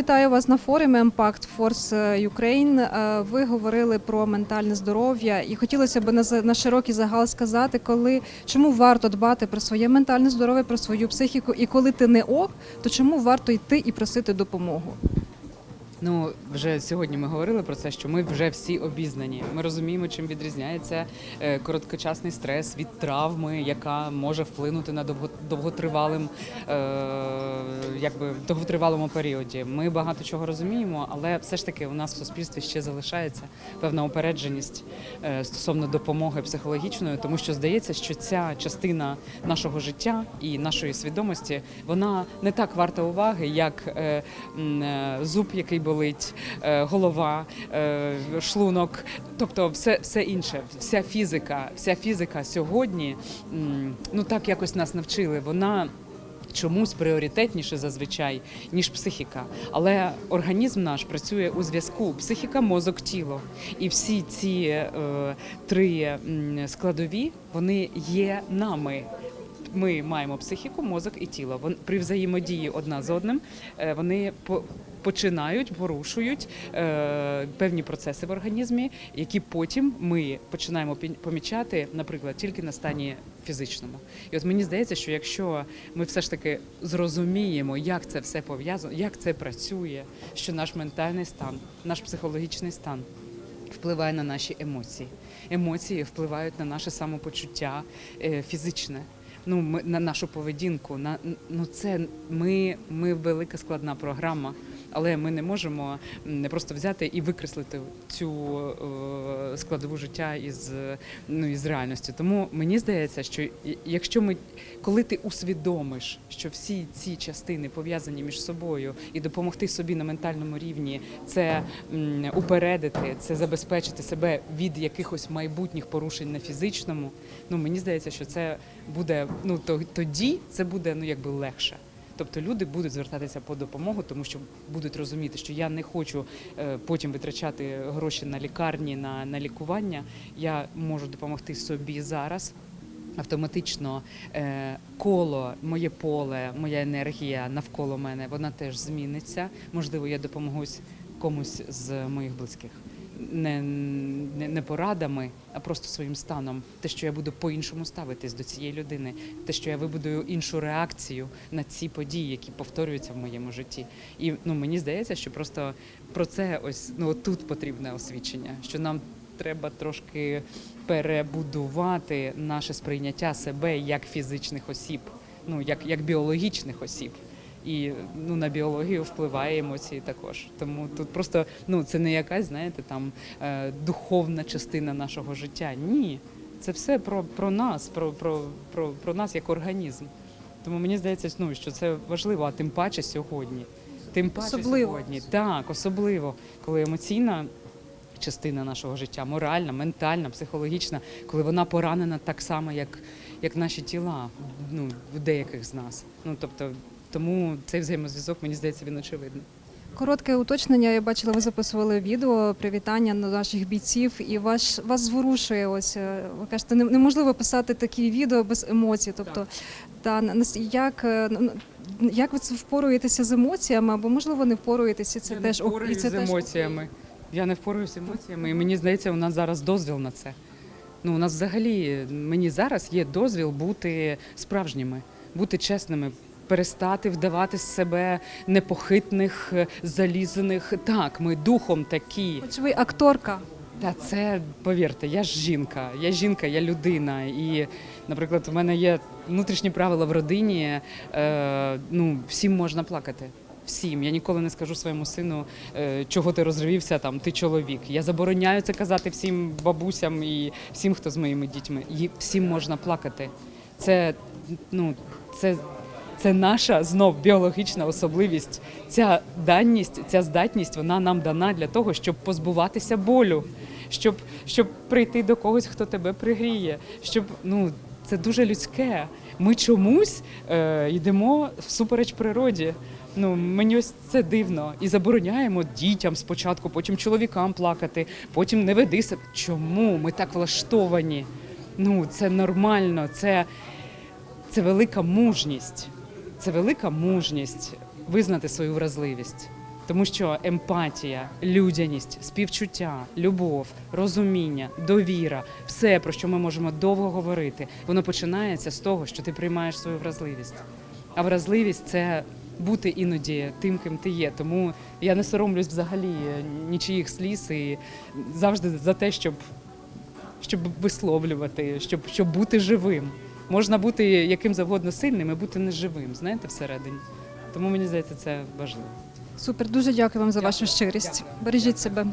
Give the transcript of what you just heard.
вітаю вас на форумі Impact Force Ukraine. Ви говорили про ментальне здоров'я, і хотілося б на, на широкий загал сказати, коли чому варто дбати про своє ментальне здоров'я, про свою психіку, і коли ти не ок, то чому варто йти і просити допомогу? Ну, вже сьогодні ми говорили про це, що ми вже всі обізнані. Ми розуміємо, чим відрізняється е, короткочасний стрес від травми, яка може вплинути на довго, довготривалим, е, якби довготривалому періоді. Ми багато чого розуміємо, але все ж таки у нас в суспільстві ще залишається певна упередженість е, стосовно допомоги психологічної, тому що здається, що ця частина нашого життя і нашої свідомості вона не так варта уваги, як зуб, який болить, е, голова, е, шлунок, тобто все, все інше, вся фізика, вся фізика сьогодні, ну так якось нас навчили. Вона чомусь пріоритетніше зазвичай, ніж психіка. Але організм наш працює у зв'язку: психіка, мозок, тіло. І всі ці е, три складові вони є нами. Ми маємо психіку, мозок і тіло. Вон при взаємодії одна з одним е, вони. Починають, порушують е, певні процеси в організмі, які потім ми починаємо помічати, наприклад, тільки на стані фізичному. І от мені здається, що якщо ми все ж таки зрозуміємо, як це все пов'язано, як це працює, що наш ментальний стан, наш психологічний стан впливає на наші емоції. Емоції впливають на наше самопочуття е, фізичне. Ну, ми, на нашу поведінку. На, ну, це ми, ми велика складна програма, але ми не можемо не просто взяти і викреслити цю е, складову життя із, ну, із реальності. Тому мені здається, що якщо ми, коли ти усвідомиш, що всі ці частини пов'язані між собою і допомогти собі на ментальному рівні, це упередити, це забезпечити себе від якихось майбутніх порушень на фізичному. Ну мені здається, що це буде ну то тоді це буде ну якби легше. Тобто люди будуть звертатися по допомогу, тому що будуть розуміти, що я не хочу е, потім витрачати гроші на лікарні, на, на лікування. Я можу допомогти собі зараз. Автоматично е, коло, моє поле, моя енергія навколо мене, вона теж зміниться. Можливо, я допомогусь комусь з моїх близьких. Не, не, не порадами, а просто своїм станом. Те, що я буду по-іншому ставитись до цієї людини, те, що я вибудую іншу реакцію на ці події, які повторюються в моєму житті. І ну мені здається, що просто про це ось ну тут потрібне освічення, що нам треба трошки перебудувати наше сприйняття себе як фізичних осіб, ну як, як біологічних осіб. І ну на біологію впливає емоції також. Тому тут просто ну це не якась, знаєте, там е, духовна частина нашого життя. Ні, це все про, про нас, про, про, про, про нас як організм. Тому мені здається, ну що це важливо, а тим паче сьогодні. Тим паче Особливо. сьогодні. Так, особливо, коли емоційна частина нашого життя, моральна, ментальна, психологічна, коли вона поранена так само, як, як наші тіла, ну, в деяких з нас. Ну тобто, тому цей взаємозв'язок, мені здається, він очевидний. Коротке уточнення. Я бачила, ви записували відео привітання до наших бійців, і ваш вас зворушує. Ось е, ви кажете, неможливо писати такі відео без емоцій. Тобто, та як, е, як ви це впоруєтеся з емоціями, або можливо не впоруєтеся? Це Я теж не і це з теж емоціями. Я не впораюсь з емоціями, і мені здається, у нас зараз дозвіл на це. Ну, у нас взагалі мені зараз є дозвіл бути справжніми, бути чесними. Перестати вдавати з себе непохитних, е, залізаних. Так, ми духом такі. Хоч ви акторка. Та це повірте, я ж жінка, я жінка, я людина. І, наприклад, у мене є внутрішні правила в родині. Е, ну, всім можна плакати. Всім. Я ніколи не скажу своєму сину, е, чого ти розривівся, там ти чоловік. Я забороняю це казати всім бабусям і всім, хто з моїми дітьми. І всім можна плакати. Це ну це. Це наша знов біологічна особливість. Ця даність, ця здатність, вона нам дана для того, щоб позбуватися болю, щоб, щоб прийти до когось, хто тебе пригріє. Щоб ну це дуже людське. Ми чомусь е, йдемо всупереч природі. Ну мені ось це дивно і забороняємо дітям спочатку, потім чоловікам плакати, потім не веди себе. Чому ми так влаштовані? Ну це нормально, це, це велика мужність. Це велика мужність визнати свою вразливість. Тому що емпатія, людяність, співчуття, любов, розуміння, довіра все, про що ми можемо довго говорити, воно починається з того, що ти приймаєш свою вразливість. А вразливість це бути іноді тим, ким ти є. Тому я не соромлюсь взагалі нічиїх сліз і завжди за те, щоб, щоб висловлювати, щоб, щоб бути живим. Можна бути яким завгодно сильним і бути неживим, знаєте, всередині. Тому мені здається, це важливо. Супер, дуже дякую вам за вашу щирість. Бережіть себе.